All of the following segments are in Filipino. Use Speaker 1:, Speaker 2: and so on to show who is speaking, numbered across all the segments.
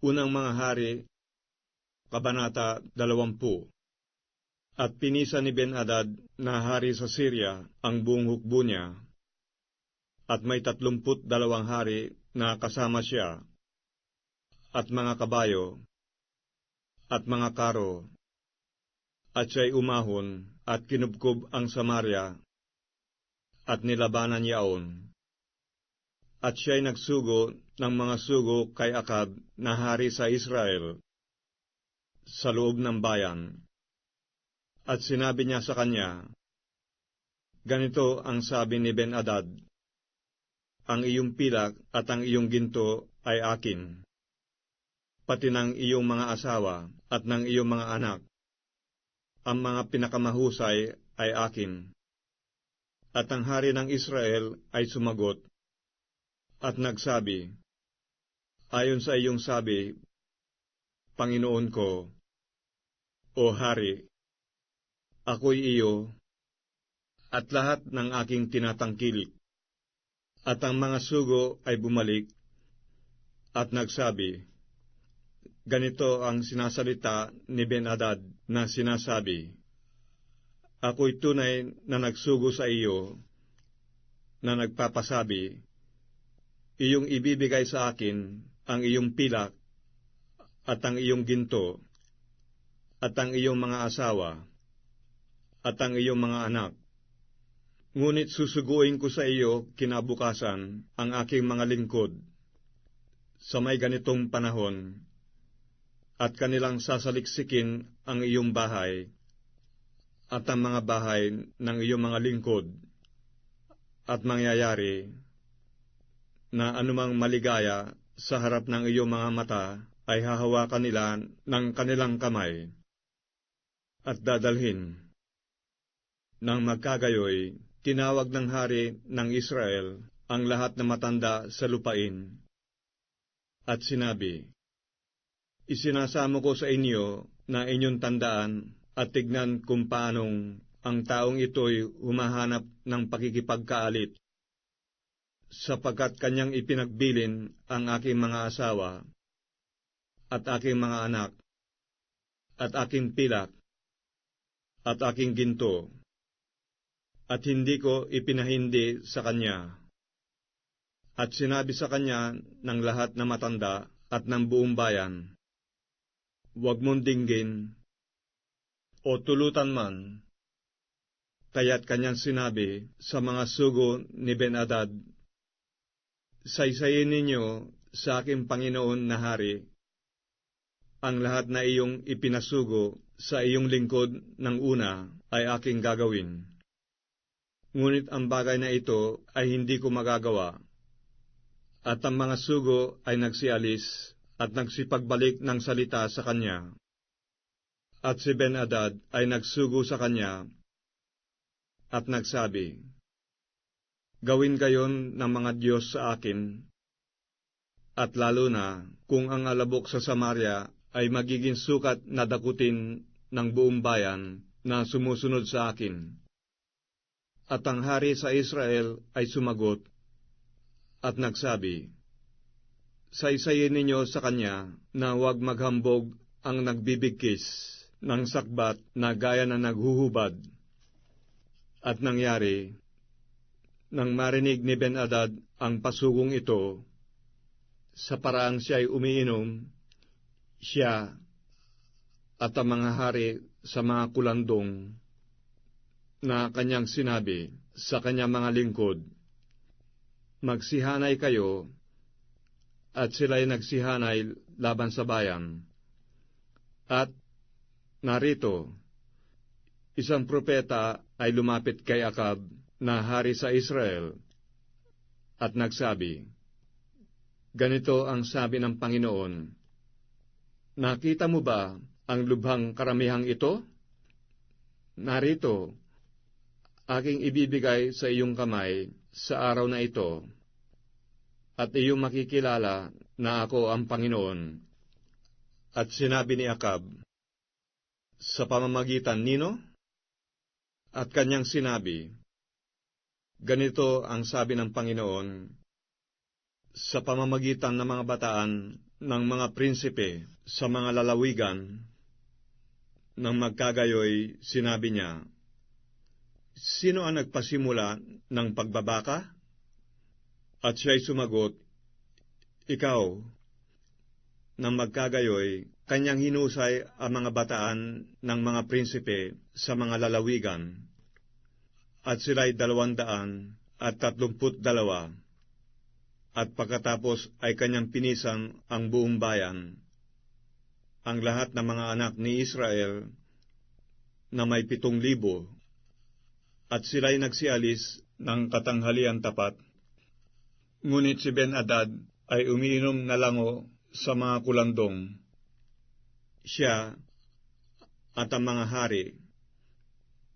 Speaker 1: Unang mga hari, Kabanata 20 At pinisa ni Ben-Hadad na hari sa Syria ang buong hukbo niya, at may tatlumput dalawang hari na kasama siya, at mga kabayo, at mga karo, at siya'y umahon at kinubkob ang Samaria, at nilabanan yaon. At siya'y nagsugo ng mga sugo kay Akab na hari sa Israel, sa loob ng bayan. At sinabi niya sa kanya, Ganito ang sabi ni Ben-Hadad, Ang iyong pilak at ang iyong ginto ay akin, pati ng iyong mga asawa at ng iyong mga anak. Ang mga pinakamahusay ay akin. At ang hari ng Israel ay sumagot, at nagsabi, Ayon sa iyong sabi, Panginoon ko, O Hari, ako'y iyo, at lahat ng aking tinatangkilik. At ang mga sugo ay bumalik, at nagsabi, Ganito ang sinasalita ni Ben-Hadad na sinasabi, Ako'y tunay na nagsugo sa iyo, na nagpapasabi, iyong ibibigay sa akin ang iyong pilak at ang iyong ginto at ang iyong mga asawa at ang iyong mga anak. Ngunit susuguin ko sa iyo kinabukasan ang aking mga lingkod sa may ganitong panahon at kanilang sasaliksikin ang iyong bahay at ang mga bahay ng iyong mga lingkod at mangyayari na anumang maligaya sa harap ng iyong mga mata ay hahawakan nila ng kanilang kamay at dadalhin. Nang magkagayoy, tinawag ng hari ng Israel ang lahat na matanda sa lupain at sinabi, Isinasamo ko sa inyo na inyong tandaan at tignan kung paanong ang taong ito'y humahanap ng pakikipagkaalit sapagkat kanyang ipinagbilin ang aking mga asawa, at aking mga anak, at aking pilak, at aking ginto, at hindi ko ipinahindi sa kanya. At sinabi sa kanya ng lahat na matanda at ng buong bayan, Huwag mong dinggin, o tulutan man, kaya't kanyang sinabi sa mga sugo ni Ben-Hadad saysayin ninyo sa aking Panginoon na Hari ang lahat na iyong ipinasugo sa iyong lingkod ng una ay aking gagawin. Ngunit ang bagay na ito ay hindi ko magagawa. At ang mga sugo ay nagsialis at nagsipagbalik ng salita sa kanya. At si Ben-Hadad ay nagsugo sa kanya at nagsabi, Gawin gayon ng mga Diyos sa akin, at lalo na kung ang alabok sa Samaria ay magiging sukat na dakutin ng buong bayan na sumusunod sa akin. At ang hari sa Israel ay sumagot at nagsabi, Saysayin ninyo sa kanya na huwag maghambog ang nagbibigkis ng sakbat na gaya na naghuhubad. At nangyari, nang marinig ni Ben-Hadad ang pasugong ito, sa paraang siya ay umiinom, siya at ang mga hari sa mga kulandong na kanyang sinabi sa kanyang mga lingkod, Magsihanay kayo, at sila'y nagsihanay laban sa bayan. At narito, isang propeta ay lumapit kay Akab na hari sa Israel at nagsabi, Ganito ang sabi ng Panginoon, Nakita mo ba ang lubhang karamihang ito? Narito, aking ibibigay sa iyong kamay sa araw na ito, at iyong makikilala na ako ang Panginoon. At sinabi ni Akab, Sa pamamagitan nino? At kanyang sinabi, Ganito ang sabi ng Panginoon, sa pamamagitan ng mga bataan ng mga prinsipe sa mga lalawigan. Nang magkagayoy, sinabi niya, Sino ang nagpasimula ng pagbabaka? At siya'y sumagot, Ikaw. Nang magkagayoy, kanyang hinusay ang mga bataan ng mga prinsipe sa mga lalawigan. At sila'y dalawandaan at tatlumput dalawa. At pagkatapos ay kanyang pinisan ang buong bayan. Ang lahat ng mga anak ni Israel na may pitong libo. At sila'y nagsialis ng katanghalian tapat. Ngunit si Ben-Adad ay umiinom na lango sa mga kulandong. Siya at ang mga hari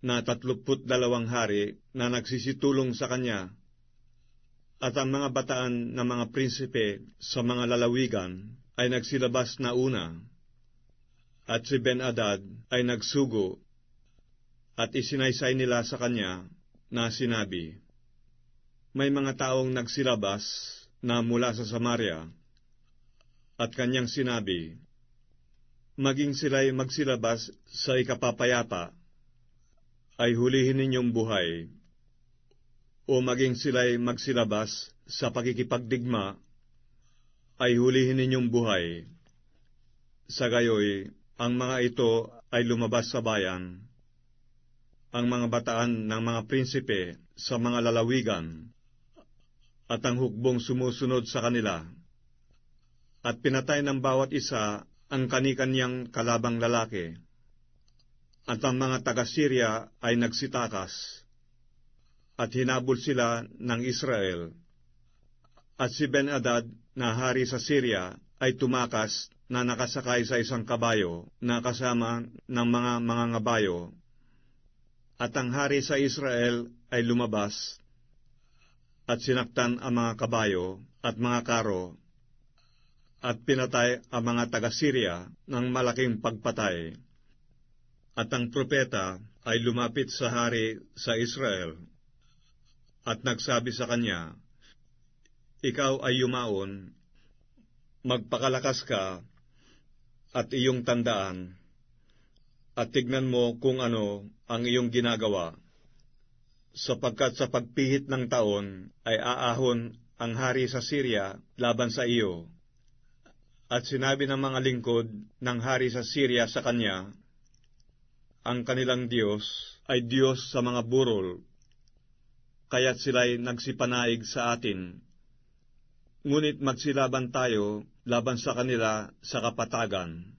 Speaker 1: na tatluput dalawang hari na nagsisitulong sa kanya at ang mga bataan ng mga prinsipe sa mga lalawigan ay nagsilabas na una at si Ben-Adad ay nagsugo at isinaysay nila sa kanya na sinabi, May mga taong nagsilabas na mula sa Samaria. At kanyang sinabi, Maging sila'y magsilabas sa ikapapayapa ay hulihin ninyong buhay, o maging sila'y magsilabas sa pakikipagdigma, ay hulihin ninyong buhay. Sa gayoy, ang mga ito ay lumabas sa bayan, ang mga bataan ng mga prinsipe sa mga lalawigan, at ang hukbong sumusunod sa kanila, at pinatay ng bawat isa ang kanikanyang kalabang lalaki at ang mga taga-Syria ay nagsitakas, at hinabol sila ng Israel. At si Ben-Adad na hari sa Syria ay tumakas na nakasakay sa isang kabayo na kasama ng mga mga ngabayo. At ang hari sa Israel ay lumabas at sinaktan ang mga kabayo at mga karo at pinatay ang mga taga-Syria ng malaking pagpatay. At ang propeta ay lumapit sa hari sa Israel at nagsabi sa kanya, Ikaw ay yumaon, magpakalakas ka at iyong tandaan, at tignan mo kung ano ang iyong ginagawa, sapagkat sa pagpihit ng taon ay aahon ang hari sa Syria laban sa iyo. At sinabi ng mga lingkod ng hari sa Syria sa kanya, ang kanilang Diyos ay Diyos sa mga burol, kaya't sila'y nagsipanaig sa atin. Ngunit magsilaban tayo laban sa kanila sa kapatagan.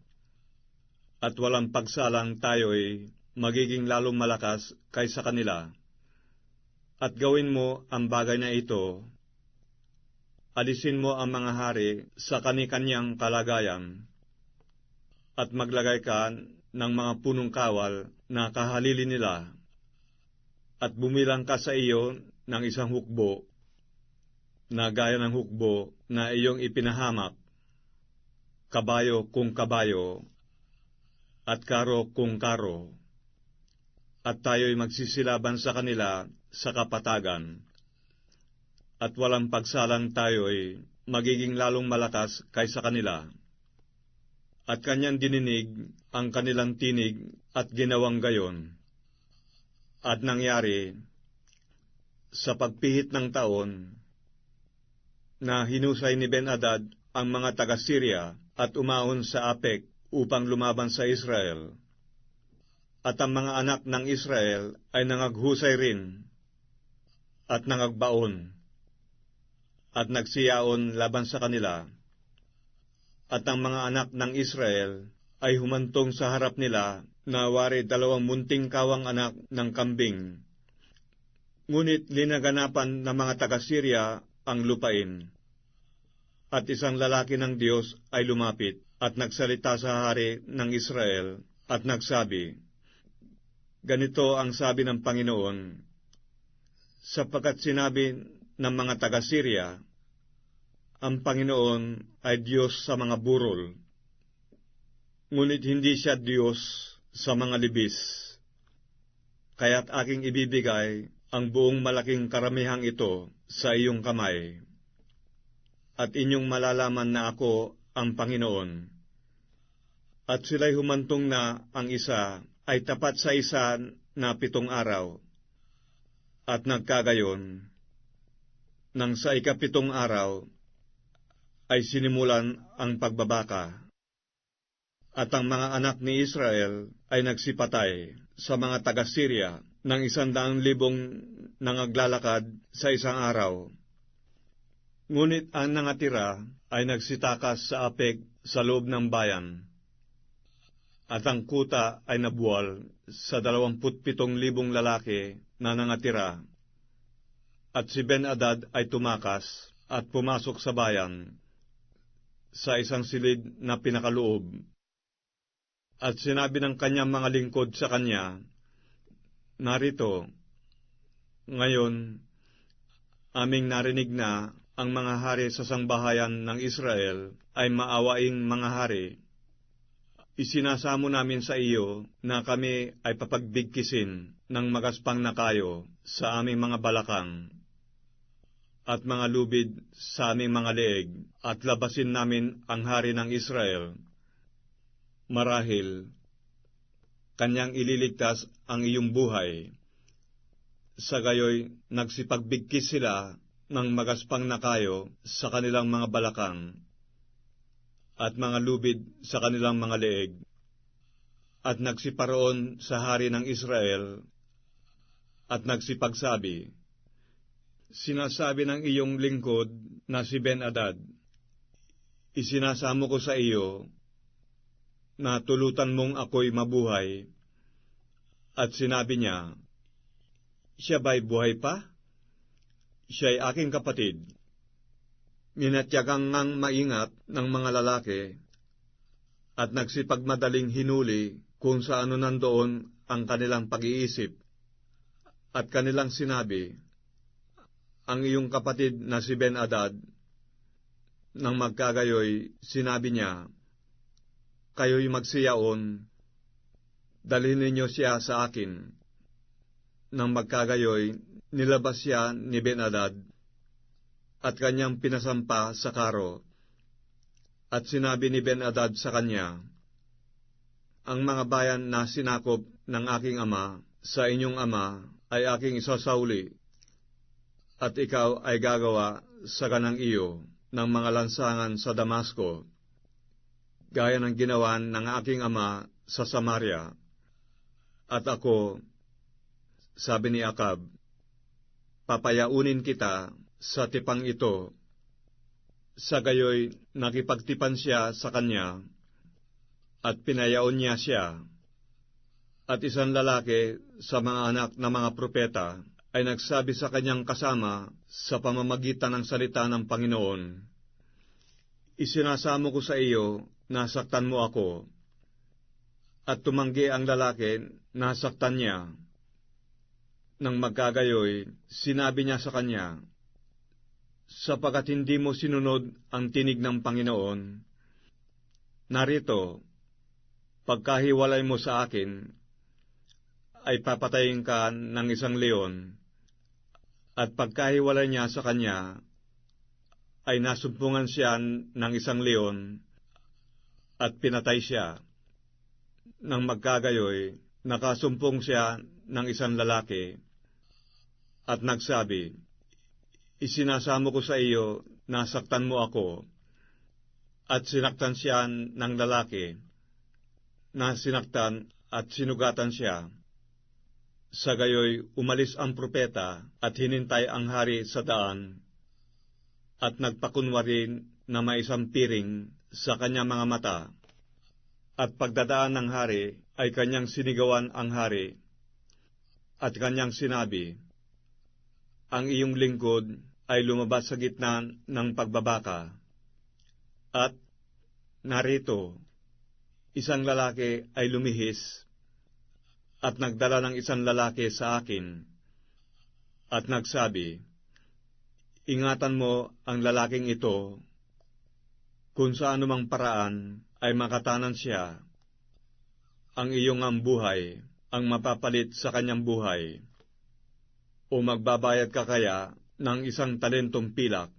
Speaker 1: At walang pagsalang tayo'y magiging lalong malakas kaysa kanila. At gawin mo ang bagay na ito, alisin mo ang mga hari sa kanikanyang kalagayan, at maglagay ka ng mga punong kawal na kahalili nila, at bumilang ka sa iyo ng isang hukbo, na gaya ng hukbo na iyong ipinahamak, kabayo kung kabayo, at karo kung karo, at tayo'y magsisilaban sa kanila sa kapatagan, at walang pagsalang tayo'y magiging lalong malakas kaysa kanila at kanyang dininig ang kanilang tinig at ginawang gayon. At nangyari, sa pagpihit ng taon, na hinusay ni Ben-Adad ang mga taga-Syria at umaon sa Apek upang lumaban sa Israel. At ang mga anak ng Israel ay nangaghusay rin at nangagbaon at nagsiyaon laban sa kanila at ang mga anak ng Israel ay humantong sa harap nila na wari dalawang munting kawang anak ng kambing. Ngunit linaganapan ng mga taga-Syria ang lupain. At isang lalaki ng Diyos ay lumapit at nagsalita sa hari ng Israel at nagsabi, Ganito ang sabi ng Panginoon, sapagkat sinabi ng mga taga-Syria, ang Panginoon ay Diyos sa mga burol, ngunit hindi siya Diyos sa mga libis. Kaya't aking ibibigay ang buong malaking karamihang ito sa iyong kamay. At inyong malalaman na ako ang Panginoon. At sila'y humantong na ang isa ay tapat sa isa na pitong araw. At nagkagayon, nang sa ikapitong araw, ay sinimulan ang pagbabaka. At ang mga anak ni Israel ay nagsipatay sa mga taga-Syria ng isandaang libong nangaglalakad sa isang araw. Ngunit ang nangatira ay nagsitakas sa apek sa loob ng bayan. At ang kuta ay nabuwal sa dalawamput pitong libong lalaki na nangatira. At si Ben-Adad ay tumakas at pumasok sa bayan sa isang silid na pinakaloob. At sinabi ng kanyang mga lingkod sa kanya, Narito, ngayon, aming narinig na ang mga hari sa sangbahayan ng Israel ay maawaing mga hari. Isinasamo namin sa iyo na kami ay papagbigkisin ng magaspang na kayo sa aming mga balakang at mga lubid sa aming mga leeg at labasin namin ang hari ng Israel. Marahil, kanyang ililigtas ang iyong buhay. Sa gayoy, nagsipagbigkis sila ng magaspang na kayo sa kanilang mga balakang at mga lubid sa kanilang mga leeg at nagsiparoon sa hari ng Israel at nagsipagsabi, Sinasabi ng iyong lingkod na si Ben-Adad, Isinasamo ko sa iyo na tulutan mong ako'y mabuhay. At sinabi niya, Siya ba'y buhay pa? Siya'y aking kapatid. Minatyagang ngang maingat ng mga lalaki at nagsipagmadaling hinuli kung sa ano nandoon ang kanilang pag-iisip. At kanilang sinabi, ang iyong kapatid na si Ben-Adad, nang magkagayoy, sinabi niya, Kayo'y magsiyaon, dalhin ninyo siya sa akin. Nang magkagayoy, nilabas siya ni Ben-Adad at kanyang pinasampa sa karo. At sinabi ni Ben-Adad sa kanya, Ang mga bayan na sinakop ng aking ama sa inyong ama ay aking isasauli at ikaw ay gagawa sa kanang iyo ng mga lansangan sa Damasco, gaya ng ginawa ng aking ama sa Samaria. At ako, sabi ni Akab, papayaunin kita sa tipang ito. Sa gayoy, nakipagtipan siya sa kanya, at pinayaon niya siya. At isang lalaki sa mga anak ng mga propeta ay nagsabi sa kanyang kasama sa pamamagitan ng salita ng Panginoon, Isinasamo ko sa iyo, nasaktan mo ako. At tumanggi ang lalaki, nasaktan niya. Nang magkagayoy, sinabi niya sa kanya, Sapagat hindi mo sinunod ang tinig ng Panginoon, narito, pagkahiwalay mo sa akin, ay papatayin ka ng isang leon at pagkahiwalay niya sa kanya, ay nasumpungan siya ng isang leon at pinatay siya. Nang magkagayoy, nakasumpong siya ng isang lalaki at nagsabi, Isinasamo ko sa iyo, nasaktan mo ako. At sinaktan siya ng lalaki, na sinaktan at sinugatan siya. Sa gayoy, umalis ang propeta at hinintay ang hari sa daan at nagpakunwari na may piring sa kanyang mga mata. At pagdadaan ng hari ay kanyang sinigawan ang hari at kanyang sinabi, Ang iyong lingkod ay lumabas sa gitna ng pagbabaka. At narito, isang lalaki ay lumihis at nagdala ng isang lalaki sa akin at nagsabi, Ingatan mo ang lalaking ito kung sa anumang paraan ay makatanan siya, ang iyong ang buhay ang mapapalit sa kanyang buhay, o magbabayad ka kaya ng isang talentong pilak.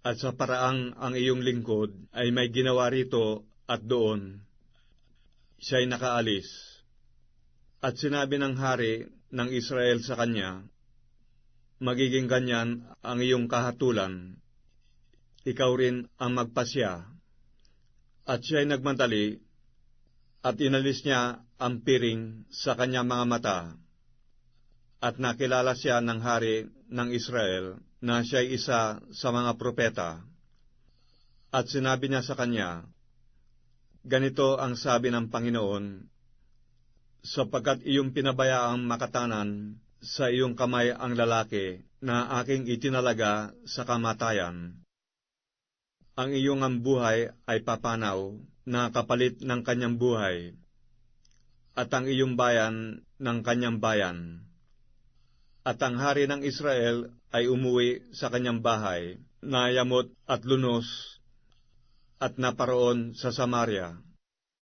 Speaker 1: at sa paraang ang iyong lingkod ay may ginawa rito at doon, siya'y nakaalis. At sinabi ng hari ng Israel sa kanya, Magiging ganyan ang iyong kahatulan, ikaw rin ang magpasya. At siya'y nagmadali, at inalis niya ang piring sa kanyang mga mata, at nakilala siya ng hari ng Israel na siya'y isa sa mga propeta. At sinabi niya sa kanya, Ganito ang sabi ng Panginoon, sapagkat iyong pinabayaang makatanan sa iyong kamay ang lalaki na aking itinalaga sa kamatayan. Ang iyong ang buhay ay papanaw na kapalit ng kanyang buhay, at ang iyong bayan ng kanyang bayan. At ang hari ng Israel ay umuwi sa kanyang bahay, nayamot at lunos, at naparoon sa Samaria.